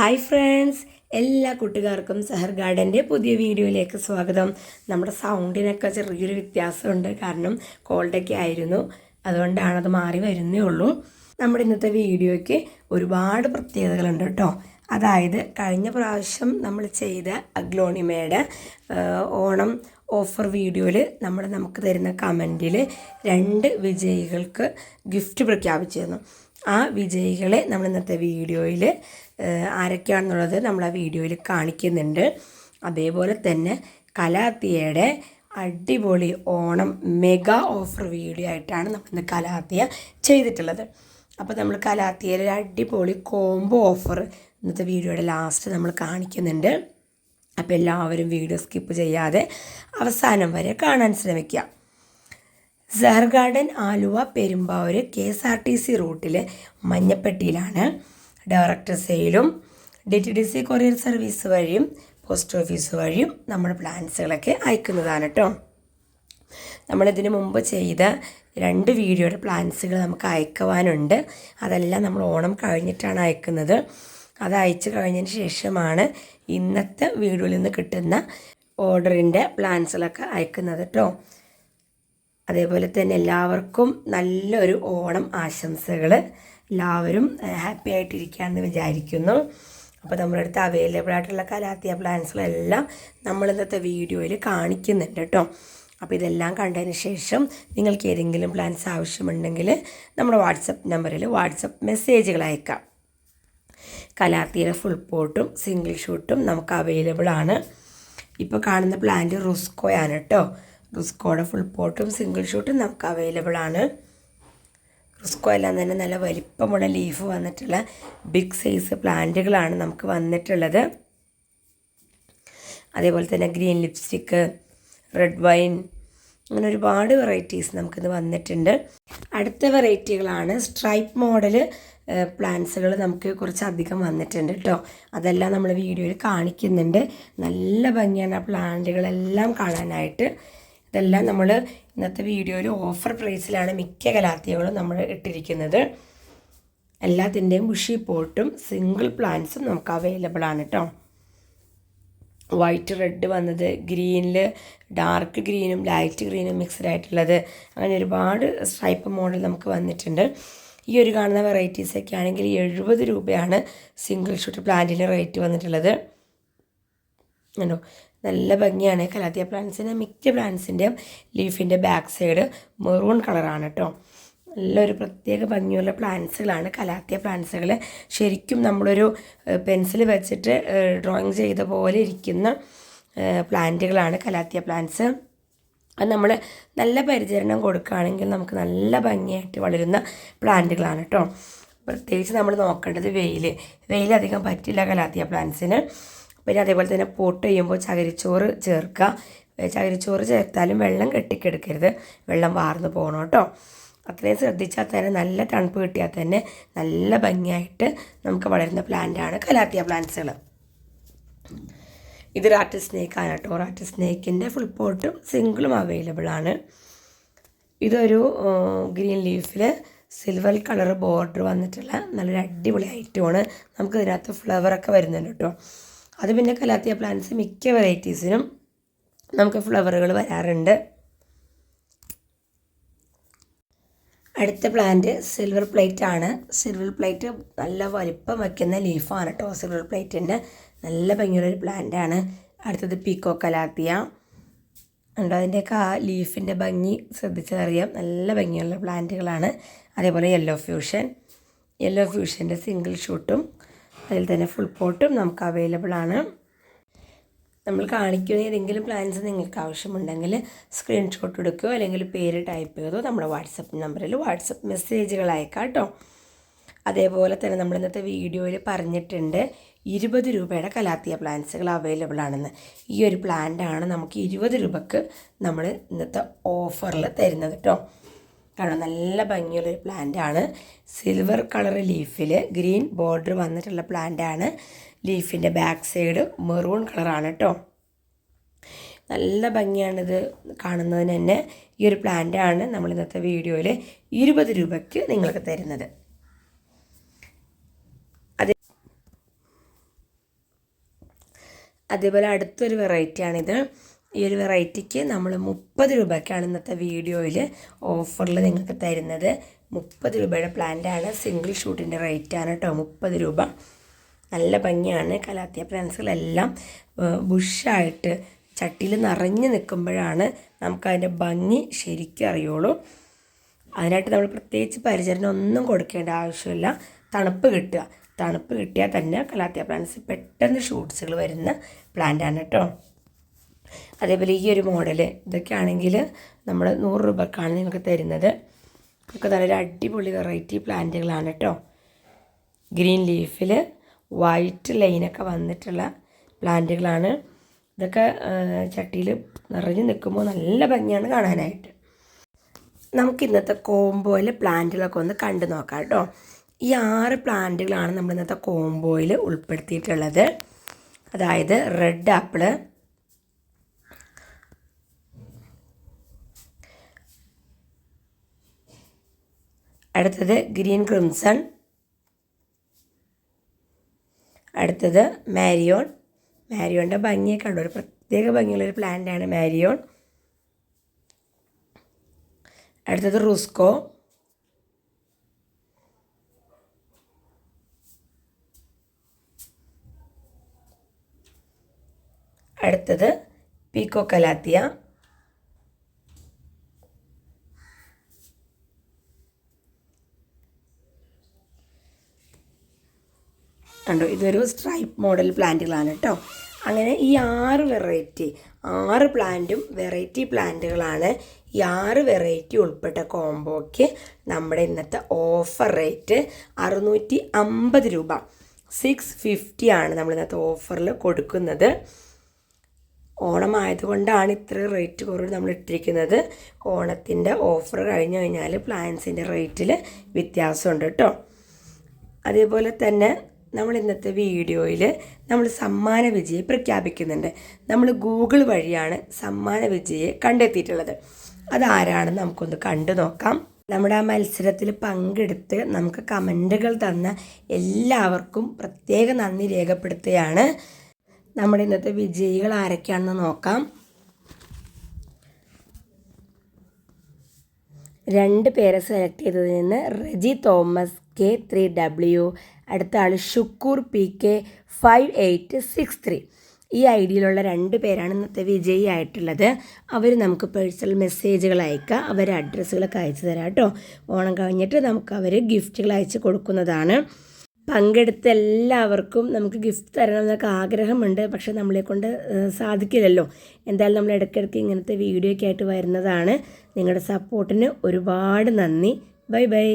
Hi friends എല്ലാ കൂട്ടുകാർക്കും സഹർ ഗാർഡന്റെ പുതിയ വീഡിയോയിലേക്ക് സ്വാഗതം. നമ്മുടെ സൗണ്ടിനൊക്കെ ചെറിയൊരു വ്യത്യാസമുണ്ട്. കാരണം കോൾഡൊക്കെ ആയിരുന്നു. അതുകൊണ്ടാണ് അത് മാറി വരുന്നേ ഉള്ളൂ. നമ്മുടെ ഇന്നത്തെ വീഡിയോയ്ക്ക് ഒരുപാട് പ്രത്യേകതകളുണ്ട് കേട്ടോ. അതായത് കഴിഞ്ഞ പ്രാവശ്യം നമ്മൾ ചെയ്ത അഗ്ലോണിമയുടെ ഓണം ഓഫർ വീഡിയോയിൽ നമ്മൾ നമുക്ക് തരുന്ന കമന്റിൽ രണ്ട് വിജയികൾക്ക് ഗിഫ്റ്റ് പ്രഖ്യാപിച്ചിരുന്നു. ആ വിജയികളെ നമ്മൾ ഇന്നത്തെ വീഡിയോയിൽ ആരൊക്കെയാണെന്നുള്ളത് നമ്മൾ ആ വീഡിയോയിൽ കാണിക്കുന്നുണ്ട്. അതേപോലെ തന്നെ കലാത്തിയയുടെ അടിപൊളി ഓണം മെഗാ ഓഫർ വീഡിയോ ആയിട്ടാണ് നമ്മൾ ഇന്ന് കലാത്തിയ ചെയ്തിട്ടുള്ളത്. അപ്പോൾ നമ്മൾ കലാത്തിയയിൽ ഒരു അടിപൊളി കോംബോ ഓഫർ ഇന്നത്തെ വീഡിയോയുടെ ലാസ്റ്റ് നമ്മൾ കാണിക്കുന്നുണ്ട്. അപ്പോൾ എല്ലാവരും വീഡിയോ സ്കിപ്പ് ചെയ്യാതെ അവസാനം വരെ കാണാൻ ശ്രമിക്കുക. Sahar garden Aluva Perumbavoor K S R T C റൂട്ടിൽ മഞ്ഞപ്പെട്ടിയിലാണ്. Director സെയിലും D T D C courier service വഴിയും പോസ്റ്റ് ഓഫീസ് വഴിയും നമ്മൾ പ്ലാൻസുകളൊക്കെ അയക്കുന്നതാണ് കേട്ടോ നമ്മളിതിന് മുമ്പ് ചെയ്ത രണ്ട് വീഡിയോയുടെ പ്ലാൻസുകൾ നമുക്ക് അയക്കുവാനുണ്ട്. അതെല്ലാം നമ്മൾ ഓണം കഴിഞ്ഞിട്ടാണ് അയക്കുന്നത്. അത് അയച്ചു കഴിഞ്ഞതിന് ശേഷമാണ് ഇന്നത്തെ വീഡിയോയിൽ നിന്ന് കിട്ടുന്ന ഓർഡറിന്റെ പ്ലാൻസുകളൊക്കെ അയക്കുന്നത് കേട്ടോ അതേപോലെ തന്നെ എല്ലാവർക്കും നല്ലൊരു ഓണം ആശംസകൾ എല്ലാവരും ഹാപ്പി ആയിട്ടിരിക്കുകയാണെന്ന് വിചാരിക്കുന്നു. അപ്പോൾ നമ്മുടെ അടുത്ത് അവൈലബിൾ ആയിട്ടുള്ള കലാത്തിയ പ്ലാൻസുകളെല്ലാം നമ്മൾ ഇന്നത്തെ വീഡിയോയിൽ കാണിക്കുന്നുണ്ട് കേട്ടോ അപ്പോൾ ഇതെല്ലാം കണ്ടതിന് ശേഷം നിങ്ങൾക്ക് ഏതെങ്കിലും പ്ലാൻസ് ആവശ്യമുണ്ടെങ്കിൽ നമ്മുടെ വാട്സപ്പ് നമ്പറിൽ വാട്സപ്പ് മെസ്സേജുകൾ അയക്കാം. കലാത്തിയുടെ ഫുൾ പോട്ടും സിംഗിൾ ഷൂട്ടും നമുക്ക് അവൈലബിൾ ആണ്. ഇപ്പോൾ കാണുന്ന പ്ലാന്റ് റുസ്കോയാണ് കേട്ടോ റുസ്കോയുടെ ഫുൾ പോട്ടും സിംഗിൾ ഷൂട്ടും നമുക്ക് അവൈലബിൾ ആണ്. റിസ്കോ എല്ലാം തന്നെ നല്ല വലിപ്പമുള്ള ലീഫ് വന്നിട്ടുള്ള ബിഗ് സൈസ് പ്ലാന്റുകളാണ് നമുക്ക് വന്നിട്ടുള്ളത്. അതേപോലെ തന്നെ ഗ്രീൻ ലിപ്സ്റ്റിക്ക് റെഡ് വൈൻ അങ്ങനെ ഒരുപാട് വെറൈറ്റീസ് നമുക്കിത് വന്നിട്ടുണ്ട്. അടുത്ത വെറൈറ്റികളാണ് സ്ട്രൈപ്പ് മോഡൽ പ്ലാന്റ്സുകൾ നമുക്ക് കുറച്ചധികം വന്നിട്ടുണ്ട് കേട്ടോ അതെല്ലാം നമ്മൾ വീഡിയോയിൽ കാണിക്കുന്നുണ്ട്. നല്ല ഭംഗിയാണ് ആ പ്ലാന്റുകളെല്ലാം കാണാനായിട്ട്. ഇതെല്ലാം നമ്മൾ ഇന്നത്തെ വീഡിയോയിൽ ഓഫർ പ്രൈസിലാണ് മിക്ക കലാത്തിയകളും നമ്മൾ ഇട്ടിരിക്കുന്നത്. എല്ലാത്തിന്റെയും ബുഷി പോട്ടും സിംഗിൾ പ്ലാന്റ്സും നമുക്ക് അവൈലബിൾ ആണ് കേട്ടോ വൈറ്റ് റെഡ് വന്നത് ഗ്രീനിൽ ഡാർക്ക് ഗ്രീനും ലൈറ്റ് ഗ്രീനും മിക്സ്ഡ് ആയിട്ടുള്ളത്. അങ്ങനെ ഒരുപാട് സ്ട്രൈപ്പ് മോഡൽ നമുക്ക് വന്നിട്ടുണ്ട്. ഈ ഒരു കാണുന്ന വെറൈറ്റീസൊക്കെ ആണെങ്കിൽ എഴുപത് രൂപയാണ് സിംഗിൾ ഷൂട്ട് പ്ലാന്റിന് റേറ്റ് വന്നിട്ടുള്ളത്. ഉണ്ടോ നല്ല ഭംഗിയാണ്. കലാത്തിയ പ്ലാന്റ്സിന്റെ മിക്ക പ്ലാന്റ്സിന്റെയും ലീഫിന്റെ ബാക്ക് സൈഡ് മെറൂൺ കളറാണ് കേട്ടോ നല്ലൊരു പ്രത്യേക ഭംഗിയുള്ള പ്ലാന്റ്സുകളാണ് കലാത്തിയ പ്ലാന്റ്സുകൾ ശരിക്കും നമ്മളൊരു പെൻസിൽ വെച്ചിട്ട് ഡ്രോയിങ് ചെയ്ത പോലെ ഇരിക്കുന്ന പ്ലാന്റുകളാണ് കലാത്തിയ പ്ലാന്റ്സ് അത് നമ്മൾ നല്ല പരിചരണം കൊടുക്കുകയാണെങ്കിൽ നമുക്ക് നല്ല ഭംഗിയായിട്ട് വളരുന്ന പ്ലാന്റുകളാണ് കേട്ടോ പ്രത്യേകിച്ച് നമ്മൾ നോക്കേണ്ടത് വെയിൽ വെയിൽ അധികം പറ്റില്ല കലാത്തിയ പ്ലാന്റ്സിന് പിന്നെ അതേപോലെ തന്നെ പോട്ട് ചെയ്യുമ്പോൾ ചകിരിച്ചോറ് ചേർക്കുക. ചകിരിച്ചോറ് ചേർത്താലും വെള്ളം കെട്ടിക്കെടുക്കരുത്. വെള്ളം വാർന്നു പോകണം കേട്ടോ. അത്രയും ശ്രദ്ധിച്ചാൽ തന്നെ നല്ല തണുപ്പ് കിട്ടിയാൽ തന്നെ നല്ല ഭംഗിയായിട്ട് നമുക്ക് വളരുന്ന പ്ലാന്റാണ് കലാത്തിയ പ്ലാന്റ്സുകൾ. ഇത് റാറ്റ് സ്നേക്കാണ് കേട്ടോ. റാറ്റ് സ്നേക്കിന്റെ ഫുൾ പോട്ടും സിംഗിളും അവൈലബിൾ ആണ്. ഇതൊരു ഗ്രീൻ ലീഫിൽ സിൽവർ കളർ ബോർഡർ വന്നിട്ടുള്ള നല്ലൊരു അടിപൊളി ഐറ്റമാണ്. നമുക്ക് ഇതിനകത്ത് ഫ്ലവറൊക്കെ വരുന്നുണ്ട് കേട്ടോ. അത് പിന്നെ കലാത്തിയ പ്ലാന്റ്സ് മിക്ക വെറൈറ്റീസിനും നമുക്ക് ഫ്ലവറുകൾ വരാറുണ്ട്. അടുത്ത പ്ലാന്റ് സിൽവർ പ്ലേറ്റ് ആണ്. സിൽവർ പ്ലേറ്റ് നല്ല വലിപ്പം വയ്ക്കുന്ന ലീഫാണ് കേട്ടോ സിൽവർ പ്ലേറ്റിന്റെ നല്ല ഭംഗിയുള്ളൊരു പ്ലാന്റ് ആണ്. അടുത്തത് പീക്കോ കലാത്തിയ ഉണ്ട് അതിന്റെയൊക്കെ ആ ലീഫിന്റെ ഭംഗി ശ്രദ്ധിച്ചറിയാം നല്ല ഭംഗിയുള്ള പ്ലാന്റുകളാണ് അതേപോലെ യെല്ലോ ഫ്യൂഷൻ യെല്ലോ ഫ്യൂഷന്റെ സിംഗിൾ ഷൂട്ടും അതിൽ തന്നെ ഫുൾ പോട്ടും നമുക്ക് അവൈലബിൾ ആണ്. നമ്മൾ കാണിക്കുന്ന ഏതെങ്കിലും പ്ലാൻസ് നിങ്ങൾക്ക് ആവശ്യമുണ്ടെങ്കിൽ സ്ക്രീൻഷോട്ട് എടുക്കുകയോ അല്ലെങ്കിൽ പേര് ടൈപ്പ് ചെയ്തോ നമ്മുടെ വാട്സപ്പ് നമ്പറിൽ വാട്സപ്പ് മെസ്സേജുകൾ അയക്കാം കേട്ടോ അതേപോലെ തന്നെ നമ്മൾ ഇന്നത്തെ വീഡിയോയിൽ പറഞ്ഞിട്ടുണ്ട് ഇരുപത് രൂപയുടെ കലാത്തിയ പ്ലാൻസുകൾ അവൈലബിൾ ആണെന്ന്. ഈ ഒരു പ്ലാന്റാണ് നമുക്ക് ഇരുപത് രൂപക്ക് നമ്മൾ ഇന്നത്തെ ഓഫറിൽ തരുന്നത് കേട്ടോ കാരണം നല്ല ഭംഗിയുള്ളൊരു ആണ്. സിൽവർ കളർ ലീഫിൽ ഗ്രീൻ ബോർഡർ വന്നിട്ടുള്ള പ്ലാന്റ് ആണ്. ലീഫിന്റെ ബാക്ക് സൈഡ് മെറൂൺ കളറാണ് കേട്ടോ നല്ല ഭംഗിയാണിത് കാണുന്നതിന് തന്നെ. ഈ ഒരു പ്ലാന്റ് ആണ് നമ്മൾ ഇന്നത്തെ വീഡിയോയിൽ ഇരുപത് രൂപയ്ക്ക് നിങ്ങൾക്ക് തരുന്നത്. അതേപോലെ അടുത്തൊരു വെറൈറ്റിയാണിത് ഈ ഒരു വെറൈറ്റിക്ക് നമ്മൾ മുപ്പത് രൂപയ്ക്കാണ് ഇന്നത്തെ വീഡിയോയിൽ ഓഫറിൽ നിങ്ങൾക്ക് തരുന്നത്. മുപ്പത് രൂപയുടെ പ്ലാന്റാണ് സിംഗിൾ ഷൂട്ടിന്റെ റേറ്റാണ് കേട്ടോ മുപ്പത് രൂപ. നല്ല ഭംഗിയാണ്. കലാത്തിയ പ്ലാന്റ്സുകളെല്ലാം ബുഷായിട്ട് ചട്ടിയിൽ നിറഞ്ഞു നിൽക്കുമ്പോഴാണ് നമുക്കതിന്റെ ഭംഗി ശരിക്കും അറിയുള്ളൂ. അതിനായിട്ട് നമ്മൾ പ്രത്യേകിച്ച് പരിചരണം ഒന്നും കൊടുക്കേണ്ട ആവശ്യമില്ല. തണുപ്പ് കിട്ടുക. തണുപ്പ് കിട്ടിയാൽ തന്നെ കലാത്തിയ പ്ലാന്റ്സ് പെട്ടെന്ന് ഷൂട്ട്സുകൾ വരുന്ന പ്ലാന്റാണ് കേട്ടോ അതേപോലെ ഈ ഒരു മോഡൽ ഇതൊക്കെ ആണെങ്കിൽ നമ്മൾ നൂറ് രൂപക്കാണ് നിങ്ങൾക്ക് തരുന്നത്. ഒക്കെ നല്ലൊരു അടിപൊളി വെറൈറ്റി പ്ലാന്റുകളാണ് കേട്ടോ. ഗ്രീൻ ലീഫിൽ വൈറ്റ് ലൈനൊക്കെ വന്നിട്ടുള്ള പ്ലാന്റുകളാണ്. ഇതൊക്കെ ചട്ടിയിൽ നിറഞ്ഞു നിൽക്കുമ്പോൾ നല്ല ഭംഗിയാണ് കാണാനായിട്ട്. നമുക്ക് ഇന്നത്തെ കോംബോയിൽ പ്ലാന്റുകളൊക്കെ ഒന്ന് കണ്ടു നോക്കാം കേട്ടോ. ഈ ആറ് പ്ലാന്റുകളാണ് നമ്മൾ ഇന്നത്തെ കോംബോയിൽ ഉൾപ്പെടുത്തിയിട്ടുള്ളത്. അതായത് റെഡ് ആപ്പിൾ അടുത്തത് ഗ്രീൻ ക്രിംസൺ. അടുത്തത് മാരിയോൺ. മാരിയോണിന്റെ ഭംഗിയൊക്കെ ഉണ്ട് ഒരു പ്രത്യേക ഭംഗിയുള്ളൊരു പ്ലാന്റാണ് മാരിയോൺ. അടുത്തത് റുസ്കോ. അടുത്തത് പീക്കോ കലാത്തിയ. കണ്ടോ? ഇതൊരു സ്ട്രൈപ്പ് മോഡൽ പ്ലാന്റുകളാണ് കേട്ടോ അങ്ങനെ ഈ ആറ് വെറൈറ്റി ആറ് പ്ലാന്റും വെറൈറ്റി പ്ലാന്റുകളാണ് ഈ ആറ് വെറൈറ്റി ഉൾപ്പെട്ട കോംബോയ്ക്ക് നമ്മുടെ ഇന്നത്തെ ഓഫർ റേറ്റ് അറുന്നൂറ്റി അമ്പത് രൂപ. സിക്സ് ഫിഫ്റ്റി ആണ് നമ്മൾ ഇന്നത്തെ ഓഫറിൽ കൊടുക്കുന്നത്. ഓണമായതുകൊണ്ടാണ് ഇത്ര റേറ്റ് കുറവ് നമ്മൾ ഇട്ടിരിക്കുന്നത്. ഓണത്തിന്റെ ഓഫർ കഴിഞ്ഞു കഴിഞ്ഞാൽ പ്ലാൻസിന്റെ റേറ്റിൽ വ്യത്യാസമുണ്ട് കേട്ടോ അതേപോലെ തന്നെ നമ്മൾ ഇന്നത്തെ വീഡിയോയിൽ നമ്മൾ സമ്മാന വിജയെ പ്രഖ്യാപിക്കുന്നുണ്ട്. നമ്മൾ ഗൂഗിൾ വഴിയാണ് സമ്മാന വിജയെ കണ്ടെത്തിയിട്ടുള്ളത്. അതാരാണെന്ന് നമുക്കൊന്ന് കണ്ടു നോക്കാം. നമ്മുടെ ആ മത്സരത്തിൽ പങ്കെടുത്ത് നമുക്ക് കമന്റുകൾ തന്ന എല്ലാവർക്കും പ്രത്യേക നന്ദി രേഖപ്പെടുത്തുകയാണ്. നമ്മുടെ ഇന്നത്തെ വിജയികൾ ആരൊക്കെയാണെന്ന് നോക്കാം. രണ്ട് പേരെ സെലക്ട് ചെയ്തതിൽ നിന്ന് Reji Thomas K three W അടുത്ത ആൾ Shukkur P K five eight six three. ഈ ഐ ഡിയിലുള്ള രണ്ട് പേരാണ് ഇന്നത്തെ വിജയി ആയിട്ടുള്ളത്. അവർ നമുക്ക് പേഴ്സണൽ മെസ്സേജുകൾ അയക്കുക അവരെ അഡ്രസ്സുകളൊക്കെ അയച്ചു തരാം കേട്ടോ. ഓണം കഴിഞ്ഞിട്ട് നമുക്ക് അവർ ഗിഫ്റ്റുകൾ അയച്ചു കൊടുക്കുന്നതാണ്. പങ്കെടുത്ത എല്ലാവർക്കും നമുക്ക് ഗിഫ്റ്റ് തരണം എന്നൊക്കെ ആഗ്രഹമുണ്ട്. പക്ഷേ നമ്മളെ കൊണ്ട് സാധിക്കില്ലല്ലോ. എന്തായാലും നമ്മൾ ഇടയ്ക്കിടയ്ക്ക് ഇങ്ങനത്തെ വീഡിയോ ഒക്കെ ആയിട്ട് വരുന്നതാണ്. നിങ്ങളുടെ സപ്പോർട്ടിന് ഒരുപാട് നന്ദി. Bye bye.